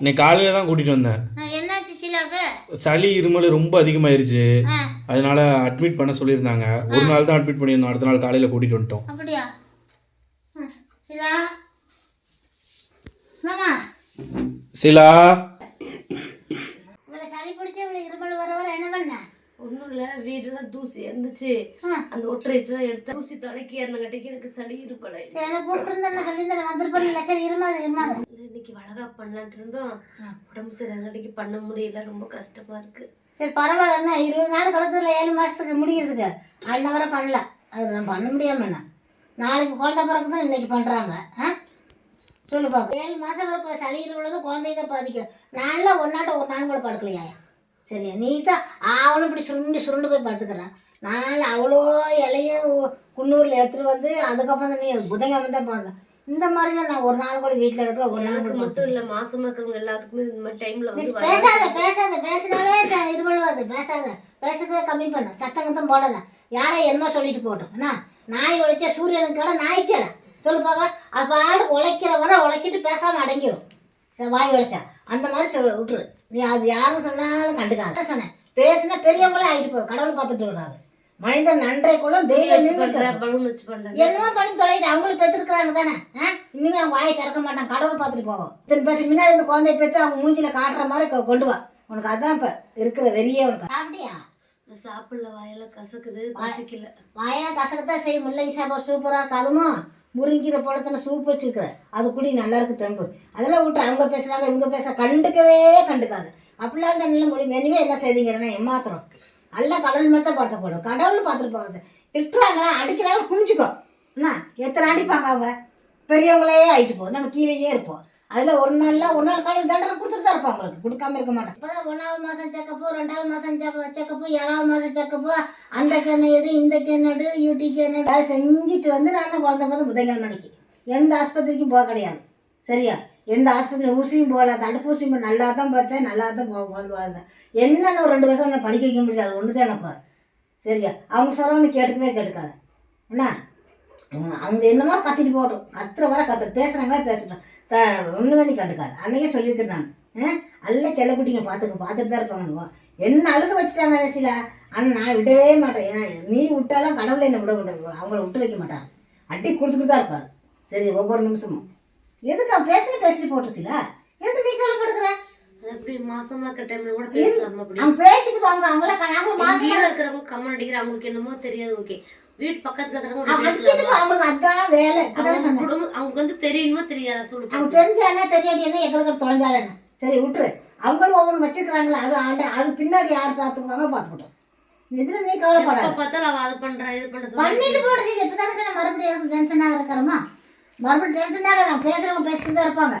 இன்னைக்கு காலையில் தான் கூட்டிகிட்டு வந்தேன் என்னாச்சு ஷீலாவுக்கு? சளி இருமல் ரொம்ப அதிகமாயிருச்சு. அதனால அட்மிட் பண்ண சொல்லியிருந்தாங்க. ஒரு நாள் தான் அட்மிட் பண்ணியிருந்தோம். அடுத்த நாள் காலையில் கூட்டிகிட்டு வந்துட்டோம். அப்படியா? ஷீலா? சிலா இவளை சளி பிடிச்சி இவளை இருமல் வர வர என்ன பண்ண? ஒன்றும் இல்லை வீடெல்லாம் தூசி இருந்துச்சு. அந்த ஒற்றையெல்லாம் எடுத்து தூசி தொடக்கி அந்த கட்டிக்கு எனக்கு சளி இருப்பலை சரி கூப்பிட்டு சொல்லியிருந்தேன் வந்திருப்பேன் சரி இருமாது இருமாது இன்னைக்கு வளகா பண்ணலான்ட்டு இருந்தோம். உடம்பு சரி கட்டிக்கு பண்ண முடியல. ரொம்ப கஷ்டமா இருக்கு. சரி பரவாயில்ல என்ன இருபது நாள் கிடக்குதுல ஏழு மாதத்துக்கு முடியறதுக்கு அதில் வர பண்ணல. அது நான் பண்ண முடியாம என்ன? நாளைக்கு குழந்தை பிறகு தான் இன்னைக்கு பண்ணுறாங்க ஆ? சொல்லு பாப்பா ஏழு மாதம் வரைக்கும் சளி இருக்கிறது குழந்தைய தான் பாதிக்கும். நாளில் ஒன்னாட்ட ஒரு நாள் கூட படுக்கலையா? சரியா நீ தான் அவனும் இப்படி சுருண்டு சுருண்டு போய் படுத்துக்கிறான். நாள் அவ்வளோ இலையும் குன்னூரில் எடுத்துகிட்டு வந்து அதுக்கப்புறம் தான் நீ புதன்கிழமை தான் பிறந்தேன் இந்த மாதிரிலாம் நான் ஒரு நாள் கூட வீட்டில் இருக்கல ஒரு நாள் கூட மட்டும் இல்ல மாசமா இருக்கிறவங்க எல்லாத்துக்குமே இந்த மாதிரி டைம்ல வந்து பேசாத பேசாத பேசினாவே இருமல் வருது பேசாத. பேசுறதே கம்மி பண்ணு கத்தம் போடாத. யாரை என்னமோ சொல்லிட்டு போட்டோம் என்ன? நாய் உழைச்சா சூரியனுக்கு கடை நாய்க்கு கடை சொல்லு பார்க்கலாம் அது பாடு உழைக்கிற வரை உழைக்கிட்டு பேசாமல் அடங்கிடும் வாய் உழைச்சா அந்த மாதிரி சொல்ல விட்டுரு. நீ அது யாரும் சொன்னாலும் கண்டுக்காத. சொன்னேன். பேசினா பெரியவங்களே ஆகிட்டு போ கடவுள் பார்த்துட்டு வராது மனிதன் நன்றை கூட தெய்வம் என்னமோ பண்ணி தொலைட்டு அவங்களும் பெற்றுருக்குறாங்க தானே? ஆ? இனிமே அவன் வாயை திறக்க மாட்டான் கடவுள் பார்த்துட்டு போவோம். இத்தனை பேருக்கு முன்னாடி இந்த குழந்தைய பெற்று அவங்க மூஞ்சில காட்டுற மாதிரி கொண்டு வா. உனக்கு அதான் இப்போ இருக்கிற வெறியே உனக்கு. அப்படியா? சாப்பிடல வாயெல்லாம் கசக்குது பசிக்கல வாயெல்லாம் கசக்கத்தான் செய்யும். முல்லை சாப்பாடு சூப்பராக இருக்கு. அதுவும் முருங்கிற பழத்தில் சூப் வச்சுருக்குற அது குடி நல்லா இருக்கு தெம்பு. அதெல்லாம் விட்டு அவங்க பேசுகிறாங்க இவங்க பேசுகிற கண்டுக்கவே கண்டுக்காது. அப்படிலாம் இந்த நல்ல மொழி மெனுவே என்ன செய்தீங்கன்னா ஏமாத்திரம் நல்லா கடவுள் மட்டும் தான் போடும் கடவுள் பார்த்துட்டு போகிறது திட்டுறாங்க அடிக்கிறாங்க குமிச்சுக்கோ என்ன? எத்தனை அடிப்பாங்க அவங்க? பெரியவங்களே ஆகிட்டு போகும் நம்ம கீழேயே இருப்போம். அதில் ஒரு நாளில் ஒரு நாள் கடவுள் தண்டனை கொடுத்துட்டு தான் இருப்பான் கொடுக்காம இருக்க மாட்டோம் இப்போ தான் ஒன்றாவது மாதம் செக்கப்பு ரெண்டாவது மாதம் செக்கப்பு ஏழாவது மாதம் செக்கப்பு அந்த கண்ணெடு இந்த கண்ணெடு யூடி கண்ணெடு அதை செஞ்சுட்டு வந்து நான் குழந்தை பார்த்து புதன்கிழமை மணிக்கு எந்த ஆஸ்பத்திரிக்கும் போக கிடையாது. சரியா? எந்த ஆஸ்பத்திரி ஊசியும் போகல. தடுப்பூசியும் நல்லா தான் பார்த்தேன். நல்லா தான் குழந்தை வாழ்ந்தேன் என்னென்ன ஒரு ரெண்டு வருஷம் நான் படிக்க வைக்க முடியாது ஒன்று தான் எனக்கு சரியா? அவங்க சொல்கிறவங்க கேட்டுக்கவே கேட்டுக்காது. என்ன? அவங்க அவங்க என்னமோ கத்திட்டு போட்டோம் கத்துற வர கத்து பேசுகிறாங்களே பேசட்டும். த ஒன்றுமே நீ கண்டுக்காது. அன்னைக்கே சொல்லியிருக்கேன் நான். ஆ? நல்ல செல்லக்குட்டிங்க பார்த்துக்க பார்த்துட்டு தான் இருப்பாங்க என்ன அழுக வச்சுட்டாங்க சில ஆனால் நான் விடவே மாட்டேன். ஏன்னா நீ விட்டாலும் கடவுளை என்னை விட விட அவங்கள விட்டு வைக்க மாட்டாங்க அடி கொடுத்துட்டு தான் இருப்பார். சரி ஒவ்வொரு நிமிஷமும். எதுக்கு அவன் பேசிட்டு பேசிட்டு போட்டு சில எதுக்கு நீ கவலைப்படுக்கிற அது எப்படி மாசமா இருக்கிற டைம்ல கூட பேசலாம் அவன் பேசிட்டு போங்க அவங்கள அவங்க மாசம் இருக்கிறவங்க கம்மன் அடிக்கிற அவங்களுக்கு என்னமோ தெரியாது ஓகே வீட்டு பக்கத்துல இருக்கிறவங்க அவங்களுக்கு அதான் வேலை. இப்பதானே அவங்க குடும்பம் அவங்க வந்து தெரியணுமா தெரியாதா? சொல்லு அவங்க தெரிஞ்ச என்ன தெரியாடி என்ன எங்களுக்கு தொலைஞ்சால சரி விட்டுரு. அவங்களும் ஒவ்வொன்று வச்சிருக்கிறாங்களா அது ஆண்ட அது பின்னாடி யார் பார்த்துக்குவாங்க பார்த்துக்கிட்டோம். இதில் நீ கவலைப்படாத. பார்த்தாலும் அவ அதை பண்றா இது பண்ற பண்ணிட்டு போட சரி இப்போ தானே சொன்ன மறுபடியும் டென்ஷன் ஆகிறக்கறமா மறுபடியும் டென்ஷன் ஆகாத பேசுகிறவங்க பேசிட்டு தான் இருப்பாங்க.